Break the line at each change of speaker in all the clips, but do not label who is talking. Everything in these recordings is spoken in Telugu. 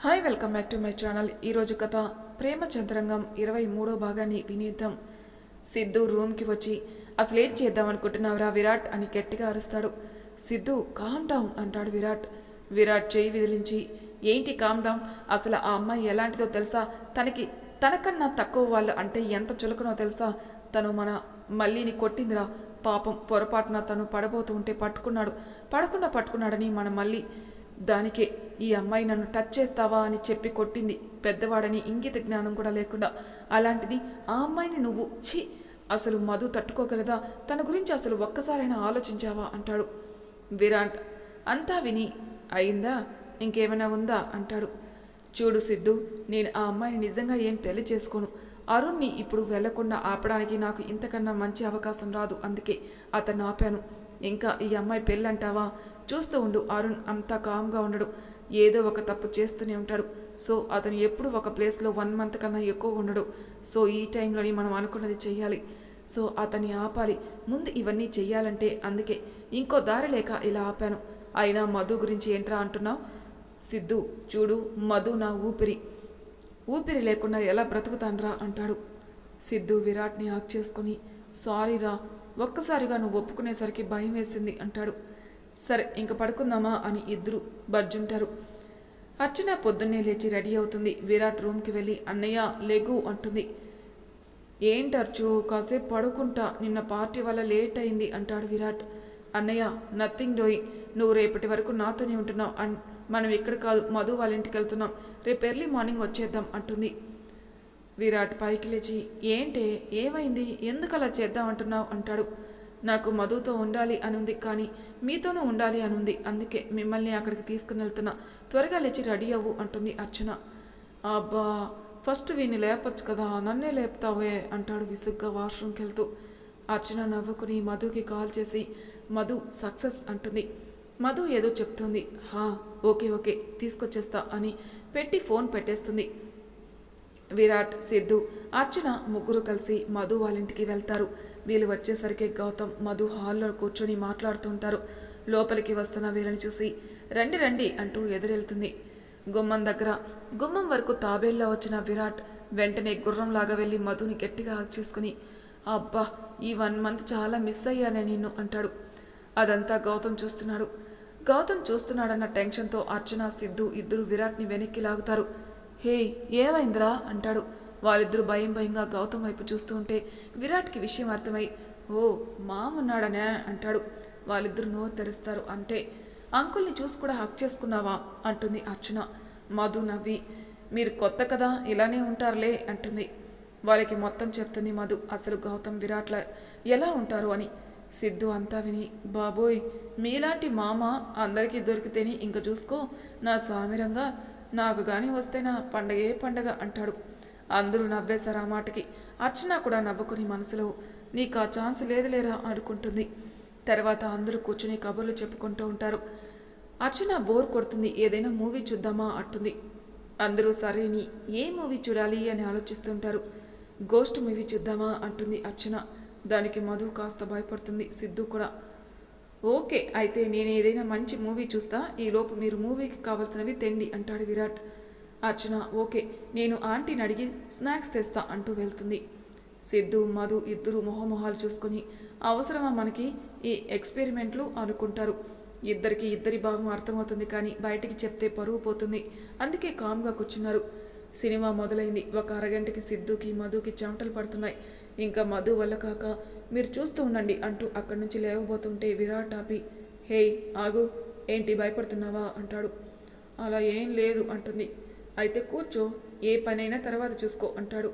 Hi welcome back to my channel. ఈరోజు కథ ప్రేమ చంద్రంగం ఇరవై మూడో భాగాన్ని వినేద్దాం. సిద్ధు రూమ్కి వచ్చి అసలు ఏం చేద్దాం అనుకుంటున్నావురా విరాట్? అని గట్టిగా అరుస్తాడు. సిద్ధు కామ్ డౌన్ అంటాడు విరాట్. విరాట్ చేయి విదిలించి ఏంటి కామ్ డౌన్ అసలు ఆ అమ్మాయి ఎలాంటిదో తెలుసా? తనకి తనకన్నా తక్కువ వాళ్ళు అంటే ఎంత చులకనో తెలుసా? తను మన మళ్ళీని కొట్టిందిరా. పాపం పొరపాటున తను పడబోతూ ఉంటే పట్టుకున్నాడు. పడకుండా పట్టుకున్నాడని మన మళ్ళీ దానికే ఈ అమ్మాయి నన్ను టచ్ చేస్తావా అని చెప్పి కొట్టింది. పెద్దవాడని ఇంగిత జ్ఞానం కూడా లేకుండా. అలాంటిది ఆ అమ్మాయిని నువ్వు ఛీ అసలు మధు తట్టుకోగలదా? తన గురించి అసలు ఒక్కసారైనా ఆలోచించావా? అంటాడు. విరాట్ అంతా విని అయిందా? ఇంకేమైనా ఉందా? అంటాడు. చూడు సిద్ధు నేను ఆ అమ్మాయిని నిజంగా ఏం పెళ్ళి చేసుకోను. అరుణ్ని ఇప్పుడు వెళ్ళకుండా ఆపడానికి నాకు ఇంతకన్నా మంచి అవకాశం రాదు. అందుకే అతను ఆపాను. ఇంకా ఈ అమ్మాయి పెళ్ళంటావా? చూస్తూ ఉండు అరుణ్ అంతా కామ్గా ఉండడు. ఏదో ఒక తప్పు చేస్తూనే ఉంటాడు. సో అతను ఎప్పుడు ఒక ప్లేస్లో వన్ మంత్ కన్నా ఎక్కువ ఉండడు. సో ఈ టైంలోని మనం అనుకున్నది చెయ్యాలి. సో అతన్ని ఆపాలి. ముందు ఇవన్నీ చెయ్యాలంటే అందుకే ఇంకో దారి లేక ఇలా ఆపాను. అయినా మధు గురించి ఏంట్రా అంటున్నావు? సిద్ధు చూడు మధు నా ఊపిరి. ఊపిరి లేకుండా ఎలా బ్రతుకుతాన్రా అంటాడు. సిద్ధు విరాట్ని ఆక్ చేసుకుని సారీరా ఒక్కసారిగా నువ్వు ఒప్పుకునేసరికి భయం వేసింది అంటాడు. సరే ఇంక పడుకుందామా అని ఇద్దరు బర్జుంటారు. అర్చన పొద్దున్నే లేచి రెడీ అవుతుంది. విరాట్ రూమ్కి వెళ్ళి అన్నయ్య లెగు అంటుంది. ఏంటి అర్చు కాసేపు పడుకుంటా. నిన్న పార్టీ వల్ల లేట్ అయింది అంటాడు విరాట్. అన్నయ్య నథింగ్ డూయింగ్ నువ్వు రేపటి వరకు నాతోనే ఉంటున్నావు. అండ్ మనం ఇక్కడ కాదు మధు వాళ్ళ ఇంటికి వెళ్తున్నాం. రేపు ఎర్లీ మార్నింగ్ వచ్చేద్దాం అంటుంది. విరాట్ పైకి లేచి ఏంటే ఏమైంది? ఎందుకు అలా చేద్దాం అంటున్నావు? అంటాడు. నాకు మధుతో ఉండాలి అనుంది కానీ మీతోనూ ఉండాలి అనుంది. అందుకే మిమ్మల్ని అక్కడికి తీసుకుని వెళ్తున్నా త్వరగా లేచి రెడీ అవ్వు అంటుంది అర్చన. అబ్బా ఫస్ట్ వీని లేపచ్చు కదా నన్నే లేపుతావే అంటాడు విసుగ్గా వాష్రూమ్కి వెళ్తూ. అర్చన నవ్వుకుని మధుకి కాల్ చేసి మధు సక్సెస్ అంటుంది. మధు ఏదో చెప్తుంది. హా ఓకే ఓకే తీసుకొచ్చేస్తా అని పెట్టి ఫోన్ పెట్టేస్తుంది. విరాట్ సిద్ధు అర్చన ముగ్గురు కలిసి మధు వాళ్ళ ఇంటికి వెళ్తారు. వీళ్ళు వచ్చేసరికి గౌతమ్ మధు హాల్లో కూర్చొని మాట్లాడుతుంటారు. లోపలికి వస్తున్న వీళ్ళని చూసి రండి రండి అంటూ ఎదురెళ్తుంది. గుమ్మం దగ్గర గుమ్మం వరకు తాబేల్లో వచ్చిన విరాట్ వెంటనే గుర్రంలాగా వెళ్ళి మధుని గట్టిగా హక్ చేసుకుని అబ్బా ఈ వన్ మంత్ చాలా మిస్ అయ్యానే నిన్ను అంటాడు. అదంతా గౌతమ్ చూస్తున్నాడు. గౌతమ్ చూస్తున్నాడన్న టెన్షన్తో అర్చన సిద్ధు ఇద్దరు విరాట్ని వెనక్కి లాగుతారు. హే ఏమైందిరా? అంటాడు. వాళ్ళిద్దరూ భయం భయంగా గౌతమ్ వైపు చూస్తూ ఉంటే విరాట్కి విషయం అర్థమై ఓ మామున్నాడనే అంటాడు. వాళ్ళిద్దరూ నో తెరుస్తారు అంటే అంకుల్ని చూసి కూడా హక్ చేసుకున్నావా? అంటుంది అర్చన. మధు నవ్వి మీరు కొత్త కదా ఇలానే ఉంటారులే అంటుంది. వాళ్ళకి మొత్తం చెప్తుంది మధు. అసలు గౌతమ్ విరాట్ల ఎలా ఉంటారు? అని. సిద్ధు అంతా విని బాబోయ్ మీలాంటి మామ అందరికీ దొరికితేనే ఇంక చూసుకో. నా సామిరంగా నాకు కానీ వస్తే నా పండగే పండగ అంటాడు. అందరూ నవ్వేశారు ఆ మాటకి. అర్చన కూడా నవ్వుకుని మనసులో నీకు ఆ ఛాన్స్ లేదులేరా అనుకుంటుంది. తర్వాత అందరూ కూర్చుని కబుర్లు చెప్పుకుంటూ ఉంటారు. అర్చన బోర్ కొడుతుంది ఏదైనా మూవీ చూద్దామా అంటుంది. అందరూ సరేని ఏ మూవీ చూడాలి అని ఆలోచిస్తుంటారు గోస్ట్ మూవీ చూద్దామా అంటుంది అర్చన. దానికి మధు కాస్త భయపడుతుంది సిద్ధు కూడా. ఓకే అయితే నేను ఏదైనా మంచి మూవీ చూస్తా ఈలోపు మీరు మూవీకి కావాల్సినవి తెండి అంటాడు విరాట్. అర్చన ఓకే నేను ఆంటీని అడిగి స్నాక్స్ తెస్తా అంటూ వెళ్తుంది. సిద్ధు మధు ఇద్దరు మొహమొహాలు చూసుకొని అవసరమా మనకి? ఈ ఎక్స్పెరిమెంట్లు అనుకుంటారు. ఇద్దరికి ఇద్దరి భావం అర్థమవుతుంది కానీ బయటికి చెప్తే పరువు పోతుంది. అందుకే కామ్గా కూర్చున్నారు. సినిమా మొదలైంది. ఒక అరగంటకి సిద్ధుకి మధుకి చెమటలు పడుతున్నాయి. ఇంకా మధు వల్ల కాక మీరు చూస్తూ ఉండండి అంటూ అక్కడి నుంచి లేవబోతుంటే విరాట్ ఆపి హేయ్ ఆగు ఏంటి భయపడుతున్నావా? అంటాడు. అలా ఏం లేదు అంటుంది. అయితే కూర్చో ఏ పనైనా తర్వాత చూసుకో అంటాడు.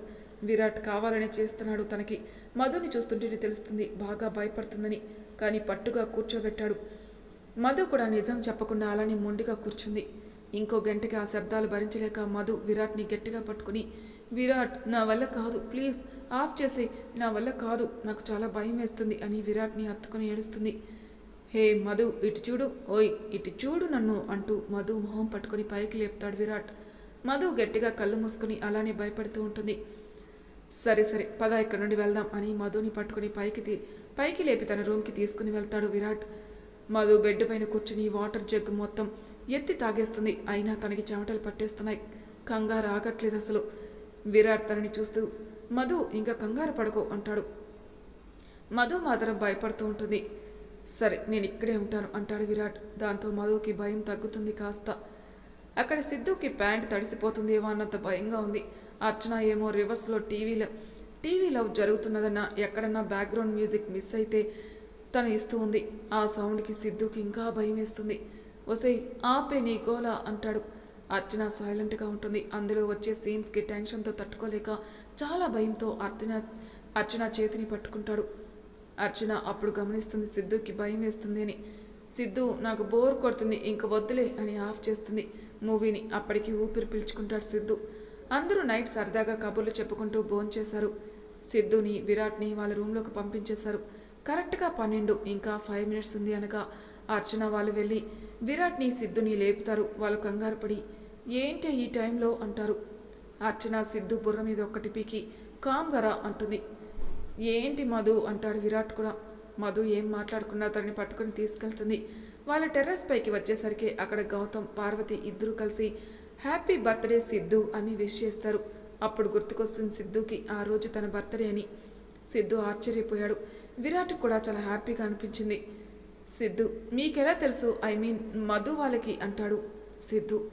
విరాట్ కావాలనే చేస్తున్నాడు తనకి. మధుని చూస్తుంటేనే తెలుస్తుంది బాగా భయపడుతుందని కానీ పట్టుగా కూర్చోబెట్టాడు. మధు కూడా నిజం చెప్పకుండా అలానే మొండిగా కూర్చుంది. ఇంకో గంటకి ఆ శబ్దాలు భరించలేక మధు విరాట్ని గట్టిగా పట్టుకుని విరాట్ నా వల్ల కాదు ప్లీజ్ ఆఫ్ చేసి నా వల్ల కాదు నాకు చాలా భయం వేస్తుంది అని విరాట్ని హత్తుకుని ఏడుస్తుంది. హే మధు ఇటు చూడు ఓయ్ ఇటు చూడు నన్ను అంటూ మధు మొహం పట్టుకుని పైకి లేపుతాడు విరాట్. మధు గట్టిగా కళ్ళు మూసుకుని అలానే భయపడుతూ ఉంటుంది. సరే సరే పద ఇక్కడ నుండి వెళ్దాం అని మధుని పట్టుకుని పైకి తీ పైకి లేపి తన రూమ్కి తీసుకుని వెళ్తాడు విరాట్. మధు బెడ్ పైన కూర్చుని వాటర్ జగ్ మొత్తం ఎత్తి తాగేస్తుంది. అయినా తనకి చెమటలు పట్టేస్తున్నాయి. కంగారు ఆగట్లేదు అసలు. విరాట్ తనని చూస్తూ మధు ఇంకా కంగారు పడుకో అంటాడు. మధు మాత్రం భయపడుతూ ఉంటుంది. సరే నేను ఇక్కడే ఉంటాను అంటాడు విరాట్. దాంతో మధుకి భయం తగ్గుతుంది కాస్త. అక్కడ సిద్ధుకి ప్యాంట్ తడిసిపోతుందేమో అన్నంత భయంగా ఉంది. అర్చన ఏమో రివర్స్లో టీవీలో టీవీలో జరుగుతున్నదన్న ఎక్కడన్నా బ్యాక్గ్రౌండ్ మ్యూజిక్ మిస్ అయితే తను ఇస్తూ ఉంది. ఆ సౌండ్కి సిద్ధుకి ఇంకా భయం వేస్తుంది. ఒసై ఆపే నీ గోలా అంటాడు. అర్చన సైలెంట్గా ఉంటుంది. అందులో వచ్చే సీన్స్కి టెన్షన్తో తట్టుకోలేక చాలా భయంతో అర్చన అర్చన చేతిని పట్టుకుంటాడు. అర్చన అప్పుడు గమనిస్తుంది సిద్ధుకి భయం వేస్తుంది అని. సిద్ధు నాకు బోర్ కొడుతుంది ఇంక వద్దులే అని ఆఫ్ చేస్తుంది. మూవీని అప్పటికి ఊపిరి పీల్చుకుంటాడు సిద్ధు. అందరూ నైట్ సరదాగా కబుర్లు చెప్పుకుంటూ భోంచేశారు సిద్ధుని విరాట్ని వాళ్ళ రూమ్లోకి పంపించేశారు. కరెక్ట్గా పన్నెండు ఇంకా ఫైవ్ మినిట్స్ ఉంది అనగా అర్చన వాళ్ళు వెళ్ళి విరాట్ని సిద్ధుని లేపుతారు. వాళ్ళు కంగారు పడి ఏంటి ఈ టైంలో? అంటారు. అర్చన సిద్ధు బుర్ర మీద ఒక్కటి పీకి కామ్గరా అంటుంది. ఏంటి మధు? అంటాడు విరాట్ కూడా. మధు ఏం మాట్లాడుకున్నా తనని పట్టుకుని తీసుకెళ్తుంది. వాళ్ళ టెర్రస్ పైకి వచ్చేసరికి అక్కడ గౌతమ్ పార్వతి ఇద్దరు కలిసి హ్యాపీ బర్త్డే సిద్ధు అని విష్ చేస్తారు. అప్పుడు గుర్తుకొస్తుంది సిద్ధుకి ఆ రోజు తన బర్త్డే అని. సిద్ధు ఆశ్చర్యపోయాడు. విరాట్ కూడా చాలా హ్యాపీగా అనిపించింది. సిద్ధు మీకెలా తెలుసు? ఐ మీన్ మధు వాళ్ళకి అంటాడు సిద్ధు.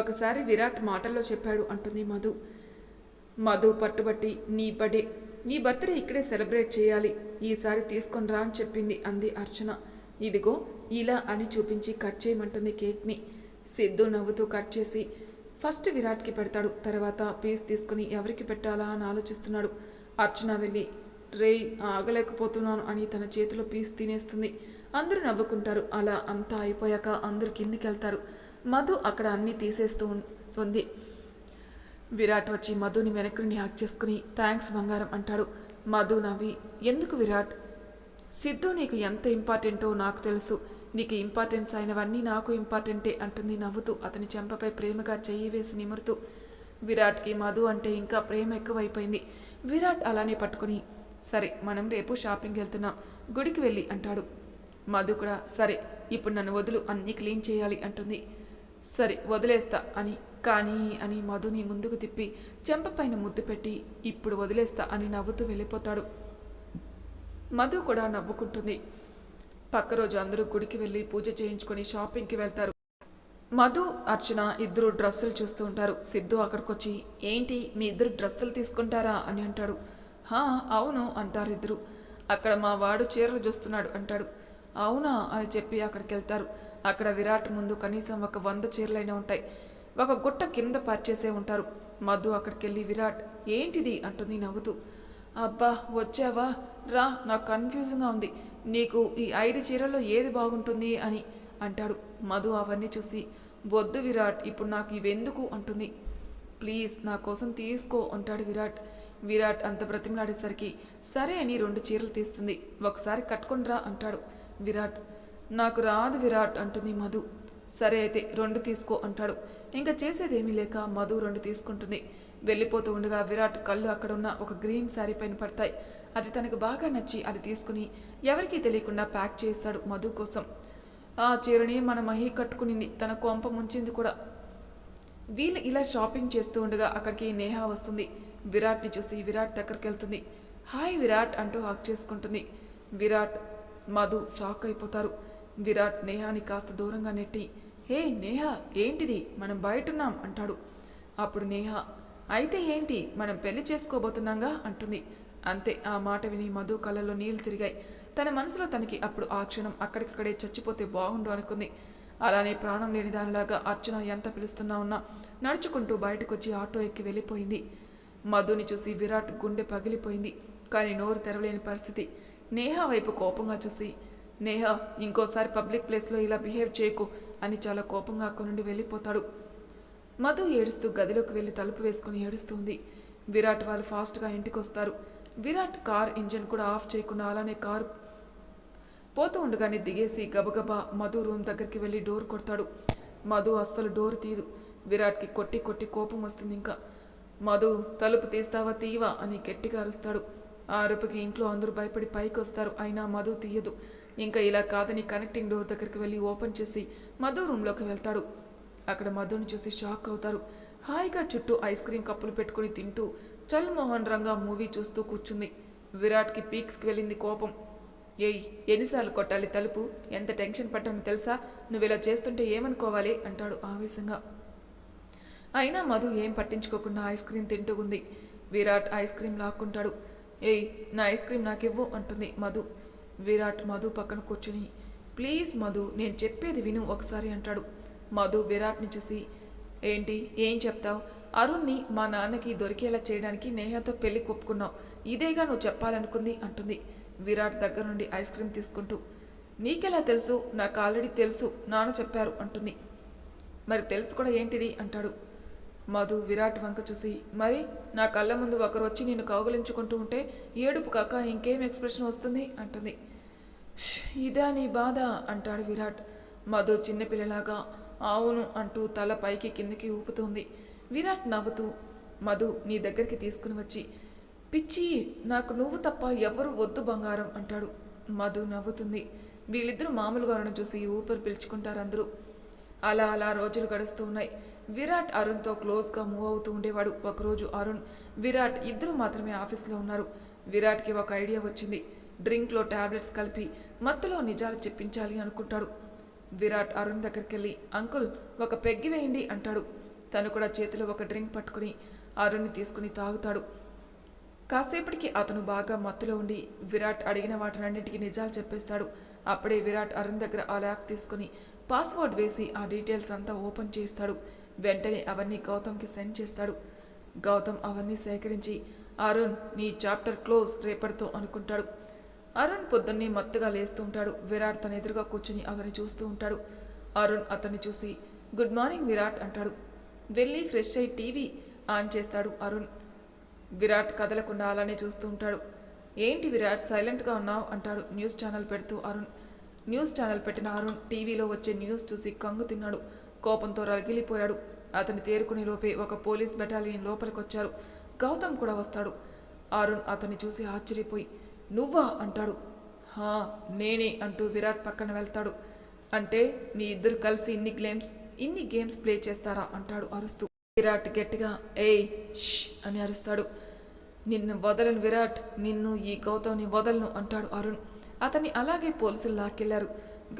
ఒకసారి విరాట్ మాటల్లో చెప్పాడు అంటుంది మధు. మధు పట్టుబట్టి నీ బడే నీ బర్త్డే ఇక్కడే సెలబ్రేట్ చేయాలి. ఈసారి తీసుకొనిరా అని చెప్పింది అంది అర్చన. ఇదిగో ఇలా అని చూపించి కట్ చేయమంటుంది కేక్ని. సిద్ధు నవ్వుతూ కట్ చేసి ఫస్ట్ విరాట్కి పెడతాడు తర్వాత పీస్ తీసుకుని ఎవరికి పెట్టాలా అని ఆలోచిస్తున్నాడు. అర్చన వెళ్ళి రే ఆగలేకపోతున్నాను అని తన చేతిలో పీస్ తినేస్తుంది. అందరూ నవ్వుకుంటారు అలా అంతా అయిపోయాక అందరూ కిందికి వెళ్తారు మధు అక్కడ అన్నీ తీసేస్తూ ఉంది. విరాట్ వచ్చి మధుని వెనక్కి హ్యాక్ చేసుకుని థ్యాంక్స్ బంగారం అంటాడు. మధు నవ్వి ఎందుకు విరాట్? సిద్ధు నీకు ఎంత ఇంపార్టెంటో నాకు తెలుసు. నీకు ఇంపార్టెన్స్ అయినవన్నీ నాకు ఇంపార్టెంటే అంటుంది నవ్వుతూ అతని చెంపపై ప్రేమగా చెయ్యి వేసి నిమురుతూ. విరాట్కి మధు అంటే ఇంకా ప్రేమ ఎక్కువైపోయింది. విరాట్ అలానే పట్టుకుని సరే మనం రేపు షాపింగ్ వెళ్తున్నాం. గుడికి వెళ్ళి అంటాడు. మధు కూడా సరే ఇప్పుడు నన్ను వదులు అన్నీ క్లీన్ చేయాలి అంటుంది. సరే వదిలేస్తా అని కానీ అని మధుని ముందుకు తిప్పి చెంపపైన ముద్దు పెట్టి ఇప్పుడు వదిలేస్తా అని నవ్వుతూ వెళ్ళిపోతాడు. మధు కూడా నవ్వుకుంటుంది. పక్క రోజు అందరూ గుడికి వెళ్ళి పూజ చేయించుకొని షాపింగ్కి వెళ్తారు. మధు అర్చన ఇద్దరు డ్రెస్సులు చూస్తూ ఉంటారు. సిద్ధు అక్కడికొచ్చి ఏంటి మీ ఇద్దరు డ్రెస్సులు తీసుకుంటారా? అని అంటాడు. హా అవును అంటారు ఇద్దరు. అక్కడ మా వాడు చీరలు చూస్తున్నాడు అంటాడు. అవునా అని చెప్పి అక్కడికి వెళ్తారు. అక్కడ విరాట్ ముందు కనీసం ఒక వంద చీరలైనా ఉంటాయి. ఒక గుట్ట కింద పరిచేసే ఉంటారు. మధు అక్కడికెళ్ళి విరాట్ ఏంటిది? అంటుంది నవ్వుతూ. అబ్బా వచ్చావా? రా నాకు కన్ఫ్యూజన్గా ఉంది. నీకు ఈ ఐదు చీరల్లో ఏది బాగుంటుంది? అని అంటాడు. మధు అవన్నీ చూసి వద్దు విరాట్ ఇప్పుడు నాకు ఇవెందుకు? అంటుంది. ప్లీజ్ నా కోసం తీసుకో అంటాడు విరాట్. విరాట్ అంత బ్రతిమలాడేసరికి సరే అని రెండు చీరలు తీస్తుంది. ఒకసారి కట్టుకొనిరా అంటాడు విరాట్. నాకు రాదు విరాట్ అంటుంది మధు. సరే అయితే రెండు తీసుకో అంటాడు. ఇంకా చేసేదేమీ లేక మధు రెండు తీసుకుంటుంది. వెళ్ళిపోతూ ఉండగా విరాట్ కళ్ళు అక్కడ ఉన్న ఒక గ్రీన్ శారీ పైన పడతాయి. అది తనకు బాగా నచ్చి అది తీసుకుని ఎవరికీ తెలియకుండా ప్యాక్ చేస్తాడు మధు కోసం. ఆ చీరని మన మహి కట్టుకునింది. తన కొంప ముంచింది కూడా. వీళ్ళు ఇలా షాపింగ్ చేస్తూ ఉండగా అక్కడికి నేహ వస్తుంది. విరాట్ని చూసి విరాట్ దగ్గరికి వెళ్తుంది హాయ్ విరాట్ అంటూ హాక్ చేసుకుంటుంది. విరాట్ మధు షాక్ అయిపోతారు. విరాట్ నేహాని కాస్త దూరంగా నెట్టి హే నేహ ఏంటిది? మనం బయటున్నాం అంటాడు. అప్పుడు నేహ అయితే ఏంటి? మనం పెళ్ళి చేసుకోబోతున్నాంగా? అంటుంది. అంతే ఆ మాట విని మధు కళ్ళలో నీళ్ళు తిరిగాయి. తన మనసులో తనకి అప్పుడు ఆ క్షణం అక్కడికక్కడే చచ్చిపోతే బాగుండు అనుకుంది. అలానే ప్రాణం లేని దానిలాగా అర్చన ఎంత పిలుస్తున్నా ఉన్నా నడుచుకుంటూ బయటకు వచ్చి ఆటో ఎక్కి వెళ్ళిపోయింది. మధుని చూసి విరాట్ గుండె పగిలిపోయింది. కానీ నోరు తెరవలేని పరిస్థితి. నేహా వైపు కోపంగా చూసి నేహ ఇంకోసారి పబ్లిక్ ప్లేస్లో ఇలా బిహేవ్ చేయకు అని చాలా కోపంగా అక్కడి నుండి వెళ్ళిపోతాడు. మధు ఏడుస్తూ గదిలోకి వెళ్ళి తలుపు వేసుకుని ఏడుస్తుంది. విరాట్ వాళ్ళు ఫాస్ట్గా ఇంటికి వస్తారు విరాట్ కార్ ఇంజన్ కూడా ఆఫ్ చేయకుండా అలానే కారు పోతూ ఉండగానే దిగేసి గబగబా మధు రూమ్ దగ్గరికి వెళ్ళి డోర్ కొడతాడు. మధు అస్సలు డోర్ తీదు విరాట్కి కొట్టి కొట్టి కోపం వస్తుంది ఇంకా. మధు తలుపు తీస్తావా తీవా అని గట్టిగా అరుస్తాడు. ఆ అరుపుకి ఇంట్లో అందరూ భయపడి పైకి వస్తారు అయినా మధు తీయదు. ఇంకా ఇలా కాదని కనెక్టింగ్ డోర్ దగ్గరికి వెళ్ళి ఓపెన్ చేసి మధు రూమ్లోకి వెళ్తాడు. అక్కడ మధుని చూసి షాక్ అవుతారు. హాయిగా చుట్టూ ఐస్ క్రీమ్ కప్పులు పెట్టుకుని తింటూ చల్ మోహన్ రంగా మూవీ చూస్తూ కూర్చుంది. విరాట్కి పీక్స్కి వెళ్ళింది కోపం. ఏయ్ ఎన్నిసార్లు కొట్టాలి తలుపు? ఎంత టెన్షన్ పట్టానో తెలుసా? నువ్వు ఇలా చేస్తుంటే ఏమనుకోవాలి? అంటాడు ఆవేశంగా. అయినా మధు ఏం పట్టించుకోకుండా ఐస్ క్రీమ్ తింటూ ఉంది. విరాట్ ఐస్ క్రీమ్ లాక్కుంటాడు. ఏయ్ నా ఐస్ క్రీమ్ నాకివ్వు అంటుంది మధు. విరాట్ మధు పక్కన కూర్చుని ప్లీజ్ మధు నేను చెప్పేది విను ఒకసారి అంటాడు. మధు విరాట్ని చూసి ఏంటి ఏం చెప్తావు? అరుణ్ని మా నాన్నకి దొరికేలా చేయడానికి నేహతో పెళ్ళి కొప్పుకున్నావు. ఇదేగా నువ్వు చెప్పాలనుకుంది అంటుంది. విరాట్ దగ్గర నుండి ఐస్ క్రీమ్ తీసుకుంటూ నీకెలా తెలుసు? నాకు ఆల్రెడీ తెలుసు. నాన్న చెప్పారు అంటుంది. మరి తెలుసు కూడా ఏంటిది? అంటాడు. మధు విరాట్ వంక చూసి మరి నా కళ్ళ ముందు ఒకరు వచ్చి నిన్ను కౌగలించుకుంటూ ఉంటే ఏడుపు కాక ఇంకేం ఎక్స్ప్రెషన్ వస్తుంది? అంటుంది. ఇదా నీ బాధ అంటాడు విరాట్. మధు చిన్నపిల్లలాగా అవును అంటూ తల పైకి కిందకి ఊపుతుంది. విరాట్ నవ్వుతూ మధు నీ దగ్గరికి తీసుకుని వచ్చి పిచ్చి నాకు నువ్వు తప్ప ఎవ్వరూ వద్దు బంగారం అంటాడు. మధు నవ్వుతుంది. వీళ్ళిద్దరూ మామూలుగా ఉండడం చూసి ఊపిరి పిలుచుకుంటారు అందరూ. అలా అలా రోజులు గడుస్తూ ఉన్నాయి. విరాట్ అరుణ్తో క్లోజ్గా మూవ్ అవుతూ ఉండేవాడు. ఒకరోజు అరుణ్ విరాట్ ఇద్దరు మాత్రమే ఆఫీస్లో ఉన్నారు. విరాట్కి ఒక ఐడియా వచ్చింది. డ్రింక్లో టాబ్లెట్స్ కలిపి మత్తులో నిజాలు చెప్పించాలి అనుకుంటాడు. విరాట్ అరుణ్ దగ్గరికి వెళ్ళి అంకుల్ ఒక పెగ్గి వేయండి అంటాడు. తను కూడా చేతిలో ఒక డ్రింక్ పట్టుకుని అరుణ్ని తీసుకుని తాగుతాడు. కాసేపటికి అతను బాగా మత్తులో ఉండి విరాట్ అడిగిన వాటినన్నింటికి నిజాలు చెప్పేస్తాడు. అప్పుడే విరాట్ అరుణ్ దగ్గర ఆ ల్యాప్ తీసుకుని పాస్వర్డ్ వేసి ఆ డీటెయిల్స్ అంతా ఓపెన్ చేస్తాడు వెంటనే అవన్నీ గౌతమ్కి సెండ్ చేస్తాడు. గౌతమ్ అవన్నీ సేకరించి అరుణ్ నీ చాప్టర్ క్లోజ్ రేపటితో అనుకుంటాడు. అరుణ్ పొద్దున్నే మత్తుగా లేస్తూ ఉంటాడు. విరాట్ తన ఎదురుగా కూర్చుని అతన్ని చూస్తూ ఉంటాడు. అరుణ్ అతన్ని చూసి గుడ్ మార్నింగ్ విరాట్ అంటాడు. వెళ్ళి ఫ్రెష్ అయి టీవీ ఆన్ చేస్తాడు అరుణ్. విరాట్ కదలకుండా అలానే చూస్తూ ఉంటాడు. ఏంటి విరాట్ సైలెంట్గా ఉన్నావు? అంటాడు న్యూస్ ఛానల్ పెడుతూ అరుణ్. న్యూస్ ఛానల్ పెట్టిన అరుణ్ టీవీలో వచ్చే న్యూస్ చూసి కంగు తిన్నాడు. కోపంతో రగిలిపోయాడు. అతని తేరుకునే లోపే ఒక పోలీస్ బెటాలియన్ లోపలికొచ్చారు. గౌతమ్ కూడా వస్తాడు. అరుణ్ అతన్ని చూసి ఆశ్చర్యపోయి నువ్వా? అంటాడు. హా నేనే అంటూ విరాట్ పక్కన వెళ్తాడు. అంటే మీ ఇద్దరు కలిసి ఇన్ని గేమ్స్ ఇన్ని గేమ్స్ ప్లే చేస్తారా? అంటాడు అరుస్తూ. విరాట్ గట్టిగా ఏయ్ ష్ అని అరుస్తాడు. నిన్ను వదలను విరాట్ నిన్ను ఈ గౌతమ్ని వదలను అంటాడు అరుణ్. అతన్ని అలాగే పోలీసులు లాక్కెళ్ళారు.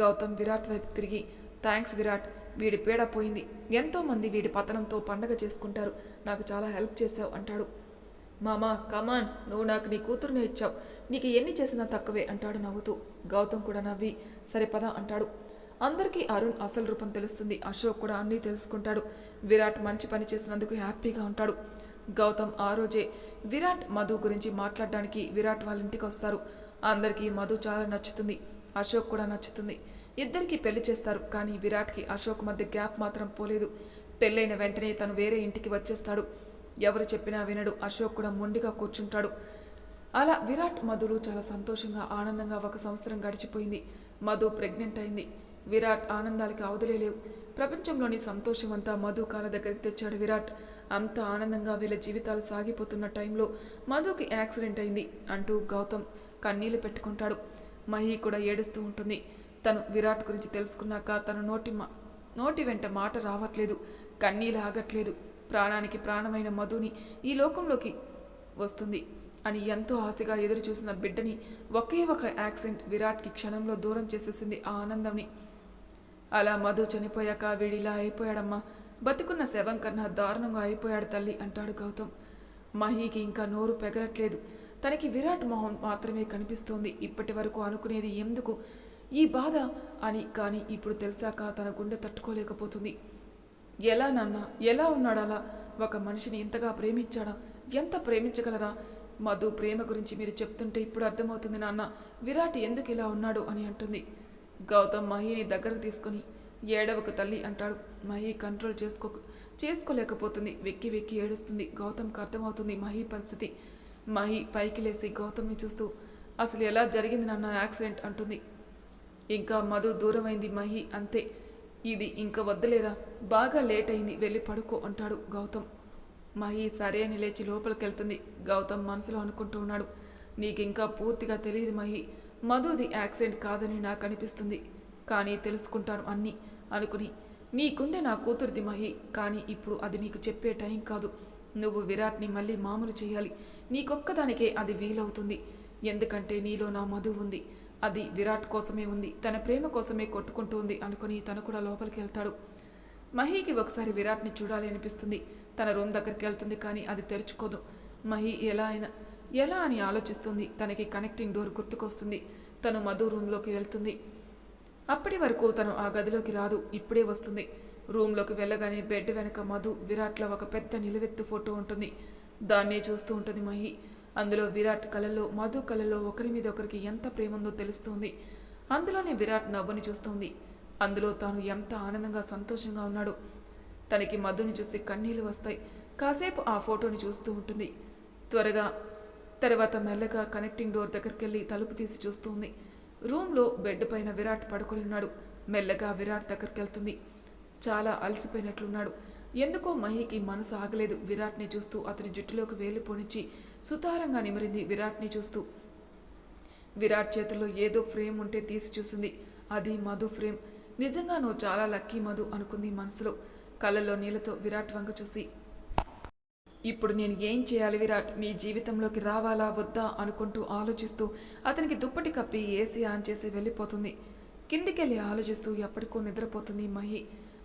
గౌతమ్ విరాట్ వైపు తిరిగి థ్యాంక్స్ విరాట్ వీడి పీడ పోయింది. ఎంతోమంది వీడి పతనంతో పండగ చేసుకుంటారు. నాకు చాలా హెల్ప్ చేశావు అంటాడు. మామా కమాన్ నువ్వు నాకు నీ కూతురునే ఇచ్చావు. నీకు ఎన్ని చేసినా తక్కువే అంటాడు నవ్వుతూ. గౌతమ్ కూడా నవ్వి సరే పద అంటాడు. అందరికీ అరుణ్ అసలు రూపం తెలుస్తుంది. అశోక్ కూడా అన్నీ తెలుసుకుంటాడు. విరాట్ మంచి పని చేసినందుకు హ్యాపీగా ఉంటాడు. గౌతమ్ ఆ రోజే విరాట్ మధు గురించి మాట్లాడడానికి విరాట్ వాళ్ళ ఇంటికి వస్తారు. అందరికీ మధు చాలా నచ్చుతుంది. అశోక్ కూడా నచ్చుతుంది. ఇద్దరికి పెళ్ళి చేస్తారు కానీ విరాట్కి అశోక్ మధ్య గ్యాప్ మాత్రం పోలేదు. పెళ్ళైన వెంటనే తను వేరే ఇంటికి వచ్చేస్తాడు. ఎవరు చెప్పినా వినడు అశోక్ కూడా మొండిగా కూర్చుంటాడు. అలా విరాట్ మధులు చాలా సంతోషంగా ఆనందంగా ఒక సంవత్సరం గడిచిపోయింది. మధు ప్రెగ్నెంట్ అయింది. విరాట్ ఆనందాలకి అవదలేలేవు ప్రపంచంలోని సంతోషం అంతా మధు కాల దగ్గరికి తెచ్చాడు విరాట్. అంత ఆనందంగా వీళ్ళ జీవితాలు సాగిపోతున్న టైంలో మధుకి యాక్సిడెంట్ అయింది అంటూ గౌతమ్ కన్నీళ్ళు పెట్టుకుంటాడు. మహి కూడా ఏడుస్తూ ఉంటుంది. తను విరాట్ గురించి తెలుసుకున్నాక తన నోటి మా నోటి వెంట మాట రావట్లేదు కన్నీళ్ళు ఆగట్లేదు. ప్రాణానికి ప్రాణమైన మధుని ఈ లోకంలోకి వస్తుంది అని ఎంతో ఆశగా ఎదురు చూసిన బిడ్డని ఒకే ఒక యాక్సిడెంట్ విరాట్కి క్షణంలో దూరం చేసేసింది ఆ ఆనందంని. అలా మధు చనిపోయాక వీడిలా అయిపోయాడమ్మా. బతుకున్న శవం కన్నా దారుణంగా అయిపోయాడు తల్లి అంటాడు గౌతమ్. మహీకి ఇంకా నోరు పెగలట్లేదు తనకి విరాట్ మొహం మాత్రమే కనిపిస్తోంది. ఇప్పటి వరకు అనుకునేది ఎందుకు? ఈ బాధ అని కానీ ఇప్పుడు తెలిసాక తన గుండె తట్టుకోలేకపోతుంది. ఎలా నాన్న? ఎలా ఉన్నాడాలా ఒక మనిషిని ఇంతగా ప్రేమించాడా? ఎంత ప్రేమించగలరా? మధు ప్రేమ గురించి మీరు చెప్తుంటే ఇప్పుడు అర్థమవుతుంది నాన్న. విరాట్ ఎందుకు ఇలా ఉన్నాడు అని అంటుంది. గౌతమ్ మహిని దగ్గరకు తీసుకుని ఏడవకు తల్లి అంటాడు. మహి కంట్రోల్ చేసుకో చేసుకోలేకపోతుంది. వెక్కి వెక్కి ఏడుస్తుంది. గౌతమ్కి అర్థమవుతుంది మహి పరిస్థితి. మహి పైకి లేసి గౌతమ్ని చూస్తూ అసలు ఎలా జరిగింది నాన్న యాక్సిడెంట్? అంటుంది. ఇంకా మధు దూరమైంది మహి అంతే. ఇది ఇంకా వద్దులేరా? బాగా లేట్ అయింది వెళ్ళి పడుకో అంటాడు గౌతమ్. మహి సరే అని లేచి లోపలికి వెళ్తుంది గౌతమ్ మనసులో అనుకుంటూ ఉన్నాడు. నీకు ఇంకా పూర్తిగా తెలియదు మహి. మధుది యాక్సిడెంట్ కాదని నాకు అనిపిస్తుంది. కానీ తెలుసుకుంటాను అన్నీ అనుకుని. నీకుండే నా కూతురిది మహి. కానీ ఇప్పుడు అది నీకు చెప్పే టైం కాదు. నువ్వు విరాట్ని మళ్ళీ మామూలు చేయాలి. నీకొక్కదానికే అది వీలవుతుంది. ఎందుకంటే నీలో నా మధు ఉంది. అది విరాట్ కోసమే ఉంది. తన ప్రేమ కోసమే కొట్టుకుంటూ ఉంది అనుకుని తను కూడా లోపలికి వెళ్తాడు. మహీకి ఒకసారి విరాట్ని చూడాలి అనిపిస్తుంది. తన రూమ్ దగ్గరికి వెళ్తుంది కానీ అది తెరుచుకోదు. మహి ఎలా అయినా ఎలా అని ఆలోచిస్తుంది. తనకి కనెక్టింగ్ డోర్ గుర్తుకొస్తుంది. తను మధు రూమ్లోకి వెళ్తుంది. అప్పటి వరకు తను ఆ గదిలోకి రాదు. ఇప్పుడే వస్తుంది. రూమ్లోకి వెళ్ళగానే బెడ్ వెనక మధు విరాట్లో ఒక పెద్ద నిలువెత్తు ఫోటో ఉంటుంది. దాన్నే చూస్తూ ఉంటుంది మహి. అందులో విరాట్ కళలో మధు కళలో ఒకరి మీద ఒకరికి ఎంత ప్రేమ ఉందో తెలుస్తుంది. అందులోనే విరాట్ నవ్వుని చూస్తుంది. అందులో తాను ఎంత ఆనందంగా సంతోషంగా ఉన్నాడు. తనకి మధుని చూసి కన్నీళ్ళు వస్తాయి. కాసేపు ఆ ఫోటోని చూస్తూ ఉంటుంది. త్వరగా తర్వాత మెల్లగా కనెక్టింగ్ డోర్ దగ్గరికి వెళ్ళి తలుపు తీసి చూస్తుంది. రూమ్లో బెడ్ పైన విరాట్ పడుకొని ఉన్నాడు. మెల్లగా విరాట్ దగ్గరికి వెళ్తుంది చాలా అలసిపోయినట్లున్నాడు. ఎందుకో మహికి మనసు ఆగలేదు. విరాట్ని చూస్తూ అతని జుట్టులోకి వేలు పోనిచ్చి సుతారంగా నిమరింది విరాట్ని చూస్తూ. విరాట్ చేతిలో ఏదో ఫ్రేమ్ ఉంటే తీసి చూసింది. అది మధు ఫ్రేమ్. నిజంగా నువ్వు చాలా లక్కీ మధు అనుకుంది మనసులో. కళ్ళల్లో నీళ్ళతో విరాట్ వంక చూసి ఇప్పుడు నేను ఏం చేయాలి విరాట్? నీ జీవితంలోకి రావాలా వద్దా? అనుకుంటూ ఆలోచిస్తూ అతనికి దుప్పటి కప్పి ఏసీ ఆన్ చేసి వెళ్ళిపోతుంది. కిందికెళ్ళి ఆలోచిస్తూ ఎప్పటికో నిద్రపోతుంది మహి.